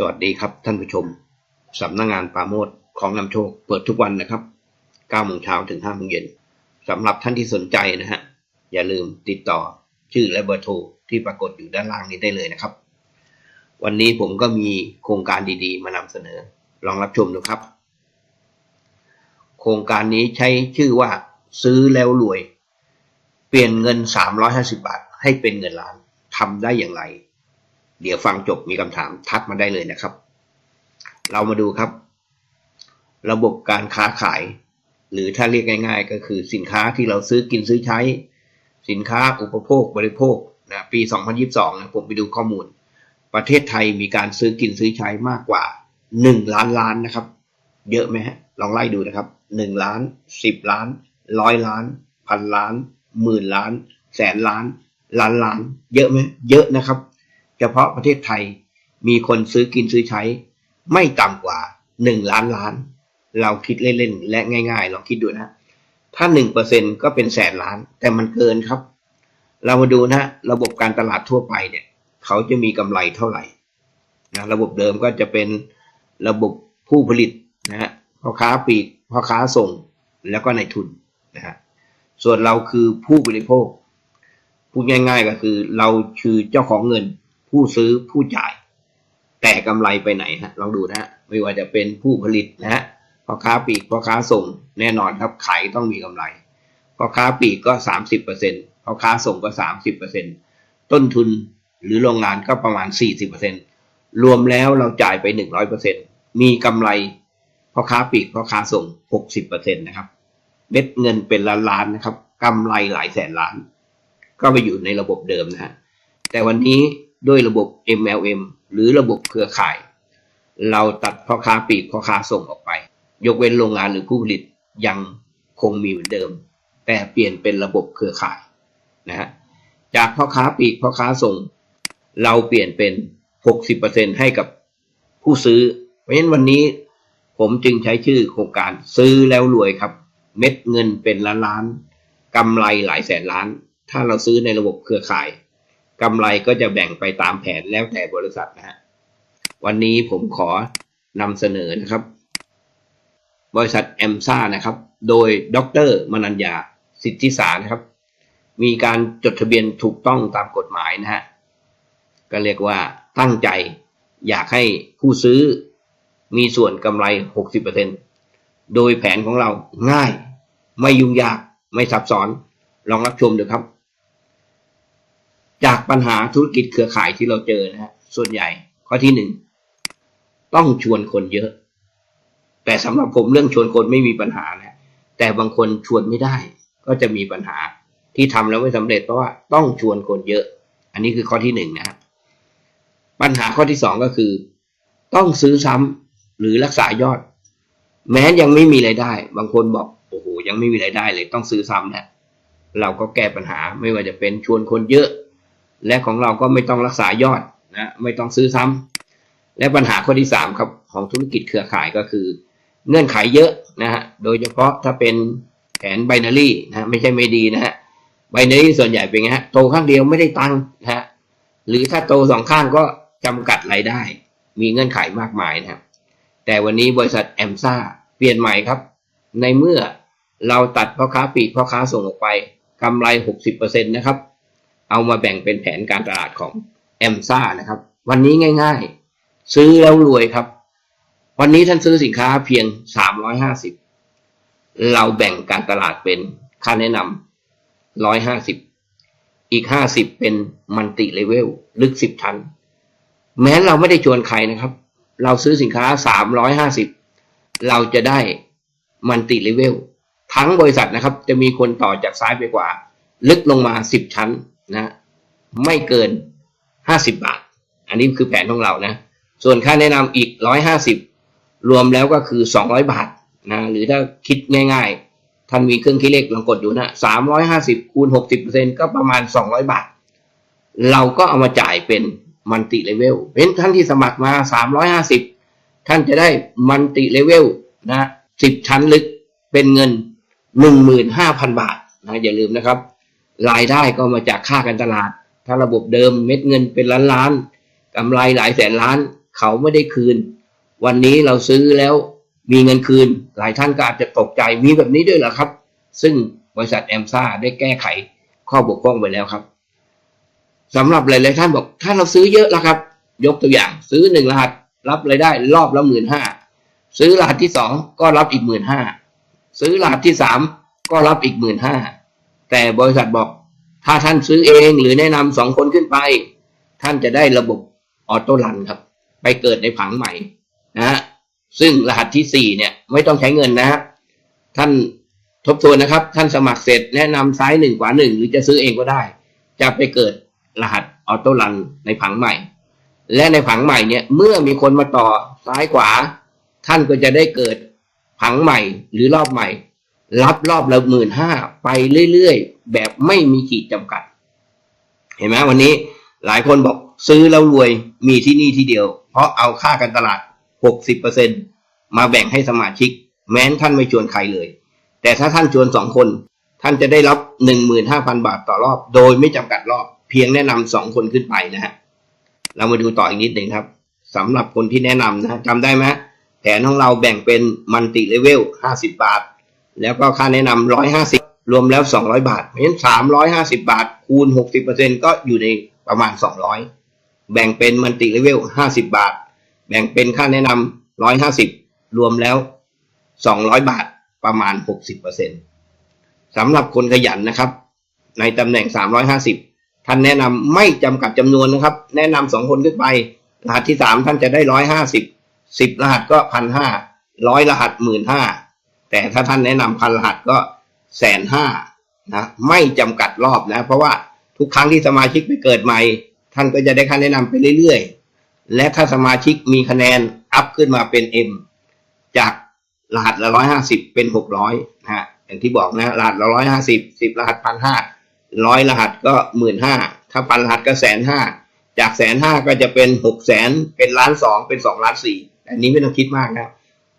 สวัสดีครับท่านผู้ชม สำนักงงานปาโมดของนำโชคเปิดทุกวันนะครับ9โมงเช้าถึง5โมงเย็นสำหรับท่านที่สนใจนะฮะ อย่าลืมติดต่อชื่อและเบอร์โทรที่ปรากฏอยู่ด้านล่างนี้ได้เลยนะครับ วันนี้ผมก็มีโครงการดีๆ มานำเสนอ ลองรับชมดูครับ โครงการนี้ใช้ชื่อว่าซื้อแล้วรวย เปลี่ยนเงิน 350 บาท ให้เป็นเงินล้านทำได้อย่างไร เดี๋ยวฟังจบมีคำถามทักมาได้เลยนะครับ เรามาดูครับ ระบบการค้าขาย หรือถ้าเรียกง่าย ๆ ก็คือสินค้าที่เราซื้อกินซื้อใช้ สินค้าอุปโภคบริโภคนะปี 2022นะผมไปดูข้อมูล ประเทศไทยมีการซื้อกินซื้อใช้มากกว่า 1 ล้านล้านนะครับ เยอะไหมฮะลองไล่ดูนะครับ 1 ล้าน 10 ล้านร้อยล้าน พันล้านหมื่นล้าน แสนล้าน ล้านล้าน เยอะไหมเยอะนะครับ เฉพาะประเทศไทยมีคนซื้อกินซื้อใช้ ไม่ต่ำกว่า 1 ล้านล้าน เราคิดเล่นๆ และง่ายๆลองคิดดูนะ ถ้า 1%ก็เป็นแสนล้าน แต่มันเกินครับ เรามาดูนะระบบการตลาดทั่วไปเนี่ย เขาจะมีกำไรเท่าไหร่นะระบบเดิมก็จะเป็นระบบผู้ผลิตนะฮะพ่อค้าปีกพ่อค้าส่งแล้วก็ในทุนนะฮะส่วนเราคือผู้บริโภคพูดง่าย ๆ ก็คือเราคือเจ้าของเงิน ผู้ซื้อผู้จ่าย แต่กำไรไปไหนฮะลองดูนะฮะไม่ว่าจะเป็นผู้ผลิตนะฮะพ่อค้าปลีกพ่อค้าส่งแน่นอนครับขายต้องมีกำไรพ่อค้าปลีกก็สามสิบเปอร์เซ็นต์พ่อค้าส่งก็สามสิบเปอร์เซ็นต์ต้นทุนหรือโรงงานก็ประมาณสี่สิบเปอร์เซ็นต์รวมแล้วเราจ่ายไปหนึ่งร้อยเปอร์เซ็นต์มีกำไรพ่อค้าปลีกพ่อค้าส่งหกสิบเปอร์เซ็นต์นะครับ เม็ดเงินเป็นล้านล้านนะครับกำไรหลายแสนล้าน ก็ไปอยู่ในระบบเดิมนะฮะแต่วันนี้ ด้วยระบบ MLM หรือระบบเครือข่าย เราตัดพ่อค้าปลีกพ่อค้าส่งออกไป ยกเว้นโรงงานหรือผู้ผลิตยังคงมีเหมือนเดิม แต่เปลี่ยนเป็นระบบเครือข่ายนะฮะจากพ่อค้าปลีกพ่อค้าส่ง เราเปลี่ยนเป็น 60%ให้กับผู้ซื้อ เพราะฉะนั้นวันนี้ผมจึงใช้ชื่อโครงการซื้อแล้วรวยครับ เม็ดเงินเป็นล้านล้านกำไรหลายแสนล้าน ถ้าเราซื้อในระบบเครือข่าย กำไรก็จะแบ่งไปตามแผนแล้วแต่บริษัทนะฮะวันนี้ผมขอนำเสนอนะครับ บริษัทแอมซ่านะครับ โดยดรมนัญญาสิทธิสารนะครับ มีการจดทะเบียนถูกต้องตามกฎหมายนะฮะก็เรียกว่าตั้งใจอยากให้ผู้ซื้อมีส่วนกำไร 60%โดยแผนของเราง่าย ไม่ยุ่งยาก ไม่ซับซ้อน ลองรับชมดูครับ จากปัญหาธุรกิจเครือข่ายที่เราเจอนะฮะส่วนใหญ่ ข้อที่หนึ่งต้องชวนคนเยอะ แต่สำหรับผมเรื่องชวนคนไม่มีปัญหานะแต่บางคนชวนไม่ได้ ก็จะมีปัญหาที่ทำแล้วไม่สำเร็จเพราะว่าต้องชวนคนเยอะ อันนี้คือข้อที่หนึ่งนะครับปัญหาข้อที่สองก็คือ ต้องซื้อซ้ำหรือรักษายอด แม้ยังไม่มีไรายได้ บางคนบอกโอ้โหยังไม่มีไรายได้เลยต้องซื้อซ้ำเนี่ยเราก็แก้ปัญหาไม่ว่าจะเป็นชวนคนเยอะ และของเราก็ไม่ต้องรักษายอดนะไม่ต้องซื้อซ้ำและปัญหาข้อที่สามครับของธุรกิจเครือข่ายก็คือ เงื่อนไขเยอะนะฮะโดยเฉพาะถ้าเป็นแผนไบนารีนะไม่ใช่ไม่ดีนะฮะไบนารีส่วนใหญ่เป็นไงฮะโตข้างเดียวไม่ได้ตังค์นะฮะหรือถ้าโตสองข้างก็จำกัดรายได้ มีเงื่อนไขมากมายนะครับแต่วันนี้บริษัทแอมซ่าเปลี่ยนใหม่ครับ ในเมื่อเราตัดพ่อค้าปีกพ่อค้าส่งออกไปกำไร 60%นะครับ เอามาแบ่งเป็นแผนการตลาดของแอมซ่านะครับ วันนี้ง่ายๆ ซื้อแล้วรวยครับ วันนี้ท่านซื้อสินค้าเพียง 350 เราแบ่งการตลาดเป็นค่าแนะนำ150 อีก 50 เป็นมันติเลเวลลึก 10ชั้นแม้เราไม่ได้ชวนใครนะครับ เราซื้อสินค้า 350 เราจะได้มันติเลเวลทั้งบริษัทนะครับ จะมีคนต่อจากซ้ายไปขวาลึกลงมา 10 ชั้น นะไม่เกิน 50 บาท อันนี้คือแผนของเรานะ ส่วนค่าแนะนำอีก 150 รวมแล้วก็คือ 200 บาทนะหรือถ้าคิดง่ายๆท่านมีเครื่องคิดเลขลองกดดูนะ 350 คูณ 60%ก็ประมาณ 200 บาท เราก็เอามาจ่ายเป็นมันติเลเวลเป็นท่านที่สมัครมา 350 ท่านจะได้มันติเลเวลนะ10 ชั้นลึกเป็นเงิน 15,000 บาทนะอย่าลืมนะครับ รายได้ก็มาจากค่าการตลาด ถ้าระบบเดิมเม็ดเงินเป็นล้านล้านกำไรหลายแสนล้าน เขาไม่ได้คืน วันนี้เราซื้อแล้วมีเงินคืน หลายท่านก็อาจจะตกใจมีแบบนี้ด้วยเหรอครับ ซึ่งบริษัทแอมซ่าได้แก้ไขข้อบกพร่องไปแล้วครับสำหรับหลายๆท่านบอก ถ้าเราซื้อเยอะแล้วครับ ยกตัวอย่าง ซื้อหนึ่งรหัสรับรายได้รอบละหมื่นห้าซื้อรหัสที่สองก็รับอีกหมื่นห้าซื้อรหัสที่สามก็รับอีกหมื่นห้า แต่บริษัทบอกถ้าท่านซื้อเองหรือแนะนำสองคนขึ้นไป ท่านจะได้ระบบออโต้รันครับ ไปเกิดในผังใหม่นะฮะซึ่งรหัสที่สี่เนี่ยไม่ต้องใช้เงินนะฮะท่านทบทวนนะครับ ท่านสมัครเสร็จแนะนำซ้ายหนึ่งขวาหนึ่งหรือจะซื้อเองก็ได้ จะไปเกิดรหัสออโต้รันในผังใหม่ และในผังใหม่เนี่ยเมื่อมีคนมาต่อซ้ายขวา ท่านก็จะได้เกิดผังใหม่หรือรอบใหม่ รับรอบละหมื่นห้าไปเรื่อยๆ แบบไม่มีขีดจำกัด เห็นไหมวันนี้หลายคนบอกซื้อแล้วรวยมีที่นี่ที่เดียว เพราะเอาค่าการตลาด 60%มาแบ่งให้สมาชิก แม้นท่านไม่ชวนใครเลย แต่ถ้าท่านชวนสองคน ท่านจะได้รับ 15,000 บาทต่อรอบ โดยไม่จำกัดรอบ เพียงแนะนำสองคนขึ้นไปนะฮะเรามาดูต่ออีกนิดหนึ่งครับสำหรับคนที่แนะนำนะจำได้ไหมแผนของเราแบ่งเป็นมันติเลเวล 50 บาท แล้วก็ค่าแนะนำ150รวมแล้ว200บาท เพราะฉะนั้น350บาท คูณ60%ก็อยู่ในประมาณ200แบ่งเป็นมันติเลเวล50บาท แบ่งเป็นค่าแนะนำ150รวมแล้ว200บาทประมาณ60%สำหรับคนขยันนะครับ ในตำแหน่ง350ท่านแนะนำไม่จำกัดจำนวนนะครับ แนะนำสองคนขึ้นไปรหัสที่สามท่านจะได้ร้อยห้าสิบสิบรหัสก็พันห้าร้อยรหัสหมื่นห้า แต่ถ้าท่านแนะนำพันรหัสก็แสนห้านะไม่จำกัดรอบนะ เพราะว่าทุกครั้งที่สมาชิกไปเกิดใหม่ ท่านก็จะได้ค่าแนะนำไปเรื่อยๆ และถ้าสมาชิกมีคะแนนอัพขึ้นมาเป็น M จากรหัสละร้อยห้าสิบเป็นหกร้อยนะฮะอย่างที่บอกนะรหัสละร้อยห้าสิบสิบรหัสพันห้าร้อยรหัสก็หมื่นห้าถ้าพันรหัสก็แสนห้าจากแสนห้าก็จะเป็นหกแสนเป็นล้านสองเป็นสองล้านสี่อันนี้ไม่ต้องคิดมากนะ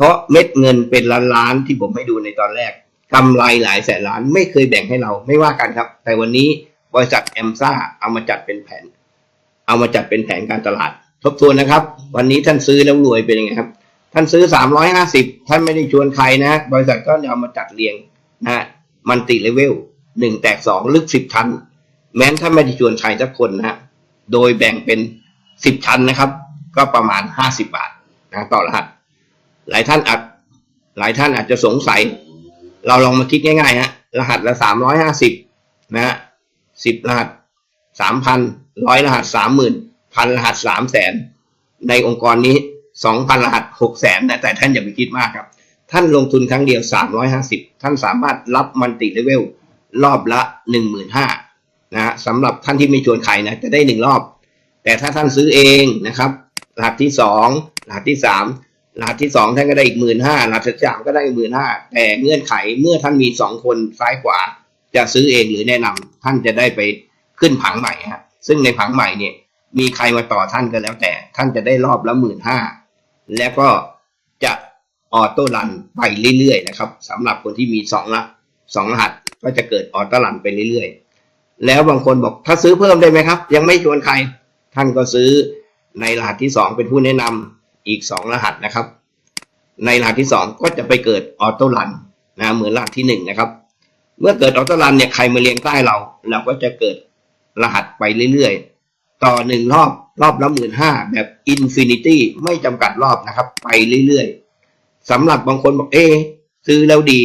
เพราะเม็ดเงินเป็นล้านล้านๆที่ผมให้ดูในตอนแรกกำไรหลายแสนล้านไม่เคยแบ่งให้เราไม่ว่ากันครับ แต่วันนี้บริษัทแอมซ่าเอามาจัดเป็นแผน เอามาจัดเป็นแผนการตลาด ทบทวนนะครับ วันนี้ท่านซื้อแล้วรวยเป็นยังไงครับ ท่านซื้อ 350 ท่านไม่ได้ชวนใครนะ บริษัทก็เอามาจัดเรียงนะมันติเลเวลหนึ่งแตกสองลึกสิบชั้น แม้นท่านไม่ได้ชวนใครสักคนนะโดยแบ่งเป็นสิบชั้นนะครับ ก็ประมาณห้าสิบาทนะต่อรหัส หลายท่านอาจหลายท่านอาจจะสงสัย เราลองมาคิดง่ายๆฮะรหัสละสามร้อยห้าสิบนะฮะสิบรหัสสามพันร้อยรหัสสามหมื่นพันรหัสสามแสนในองค์กรนี้สองพันรหัสหกแสนนะแต่ท่านอย่าไปคิดมากครับ ท่านลงทุนครั้งเดียวสามร้อยห้าสิบท่านสามารถรับมันติเลเวลรอบละหนึ่งหมื่นห้านะฮะสำหรับท่านที่ไม่ชวนใครนะจะได้หนึ่งรอบ แต่ถ้าท่านซื้อเองนะครับรหัสที่สองรหัสที่สาม รหัสที่สองท่านก็ได้อีกหมื่นห้ารหัสที่สามก็ได้อีกหมื่นห้าแต่เงื่อนไขเมื่อท่านมีสองคนซ้ายขวา จะซื้อเองหรือแนะนำท่านจะได้ไปขึ้นผังใหม่ฮะซึ่งในผังใหม่เนี่ย มีใครมาต่อท่านก็แล้วแต่ ท่านจะได้รอบละหมื่นห้าแล้วก็จะออโต้รันไปเรื่อยๆนะครับสำหรับคนที่มีสองละสองรหัสก็จะเกิดออโต้รันไปเรื่อยๆ แล้วบางคนบอกถ้าซื้อเพิ่มได้ไหมครับ ยังไม่ชวนใคร ท่านก็ซื้อในรหัสที่สองเป็นผู้แนะนำ อีกสองรหัสนะครับ ในรหัสที่สองก็จะไปเกิดออโต้รันนะเหมือนรหัสที่หนึ่งนะครับ เมื่อเกิดออโต้รันเนี่ยใครมาเรียงใต้เรา เราก็จะเกิดรหัสไปเรื่อยๆ ต่อหนึ่งรอบรอบละหมื่นห้าแบบอินฟินิตี้ไม่จำกัดรอบนะครับ ไปเรื่อยๆสำหรับบางคนบอกเอซื้อแล้วดี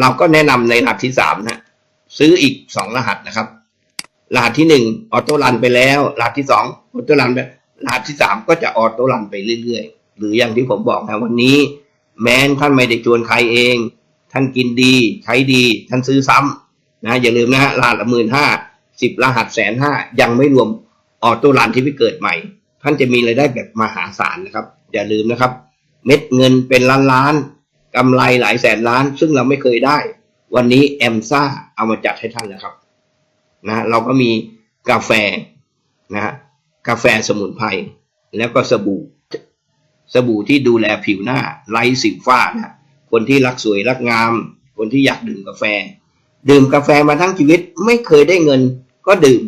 เราก็แนะนำในรหัสที่สามนะซื้ออีกสองรหัสนะครับ รหัสที่หนึ่งออโต้รันไปแล้ว รหัสที่สองออโต้รันไป รหัสที่สามก็จะออโต้รันไปเรื่อยๆ หรืออย่างที่ผมบอกนะวันนี้ แม้นท่านไม่ได้ชวนใครเอง ท่านกินดี ใช้ดี ท่านซื้อซ้ำนะอย่าลืมนะฮะรหัสละหมื่นห้าสิบรหัสแสนห้ายังไม่รวมออโต้รันที่ไปเกิดใหม่ ท่านจะมีรายได้แบบมหาศาลนะครับ อย่าลืมนะครับ เม็ดเงินเป็นล้านล้านๆกำไรหลายแสนล้าน ซึ่งเราไม่เคยได้ วันนี้แอมซ่าเอามาจัดให้ท่านแล้วครับนะเราก็มีกาแฟนะฮะ กาแฟสมุนไพรแล้วก็สบู่ สบู่ที่ดูแลผิวหน้าไร้สิวฝ้านะคนที่รักสวยรักงาม คนที่อยากดื่มกาแฟ ดื่มกาแฟมาทั้งชีวิตไม่เคยได้เงินก็ดื่ม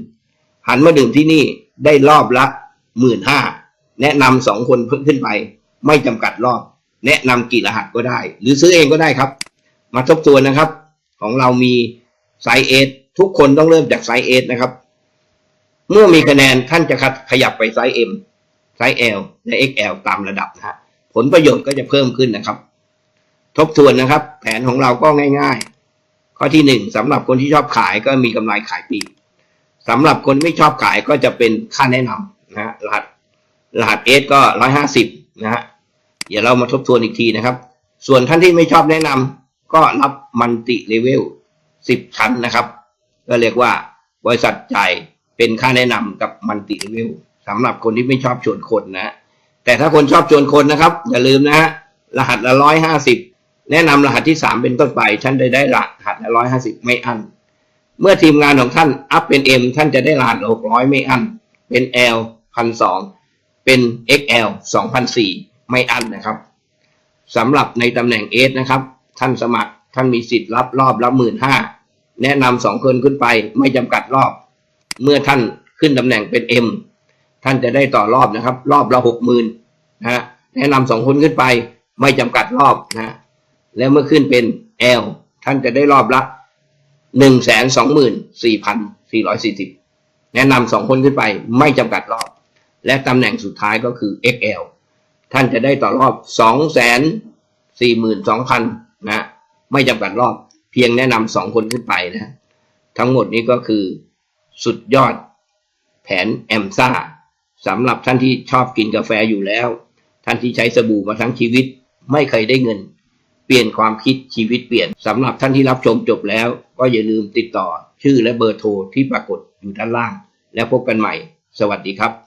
หันมาดื่มที่นี่ได้รอบละหมื่นห้าแนะนำสองคนขึ้นไป ไม่จำกัดรอบ แนะนำกี่รหัสก็ได้ หรือซื้อเองก็ได้ครับ มาทบทวนนะครับ ของเรามีไซส์เอทุกคนต้องเริ่มจากไซส์เอนะครับ เมื่อมีคะแนนท่านจะขยับไปไซส์ M ไซส์ L และ XL ตามระดับนะฮะผลประโยชน์ก็จะเพิ่มขึ้นนะครับ ทบทวนนะครับ แผนของเราก็ง่าย ๆ ข้อที่หนึ่งสำหรับคนที่ชอบขายก็มีกำไรขายปีสำหรับคนไม่ชอบขายก็จะเป็นค่าแนะนำนะฮะรหัสรหัสเอก็ร้อยห้าสิบนะฮะเดี๋ยวเรามาทบทวนอีกทีนะครับ ส่วนท่านที่ไม่ชอบแนะนำก็รับมันติเลเวลสิบชั้นนะครับ ก็เรียกว่าบริษัทจ่าย เป็นค่าแนะนำกับมันติเลเวลสำหรับคนที่ไม่ชอบชวนคนนะ แต่ถ้าคนชอบชวนคนนะครับ อย่าลืมนะฮะรหัสละร้อยห้าสิบแนะนำรหัสที่สามเป็นต้นไปท่านได้ได้รหัสละร้อยห้าสิบไม่อั้นเมื่อทีมงานของท่านอัพเป็น M ท่านจะได้รหัสหกร้อยไม่อั้นเป็น L พันสองเป็น XL สองพันสี่ไม่อั้นนะครับสำหรับในตำแหน่ง S นะครับ ท่านสมัครท่านมีสิทธิ์รับรอบละหมื่นห้าแนะนำสองคนขึ้นไปไม่จำกัดรอบ เมื่อท่านขึ้นตำแหน่งเป็น M ท่านจะได้ต่อรอบนะครับ รอบละหกหมื่นนะฮะแนะนำสองคนขึ้นไปไม่จำกัดรอบนะ และเมื่อขึ้นเป็น L ท่านจะได้รอบละหนึ่งแสนสองหมื่นสี่พันสี่ร้อยสี่สิบแนะนำสองคนขึ้นไปไม่จำกัดรอบ และตำแหน่งสุดท้ายก็คือ XL ท่านจะได้ต่อรอบสองแสนสี่หมื่นสองพันนะไม่จำกัดรอบ เพียงแนะนำสองคนขึ้นไปนะ ทั้งหมดนี้ก็คือ สุดยอด แผนแอมซ่าสำหรับท่านที่ชอบกินกาแฟอยู่แล้ว ท่านที่ใช้สบู่มาทั้งชีวิต ไม่เคยได้เงิน เปลี่ยนความคิดชีวิตเปลี่ยนสำหรับท่านที่รับชมจบแล้ว ก็อย่าลืมติดต่อชื่อและเบอร์โทรที่ปรากฏอยู่ด้านล่าง แล้วพบกันใหม่ สวัสดีครับ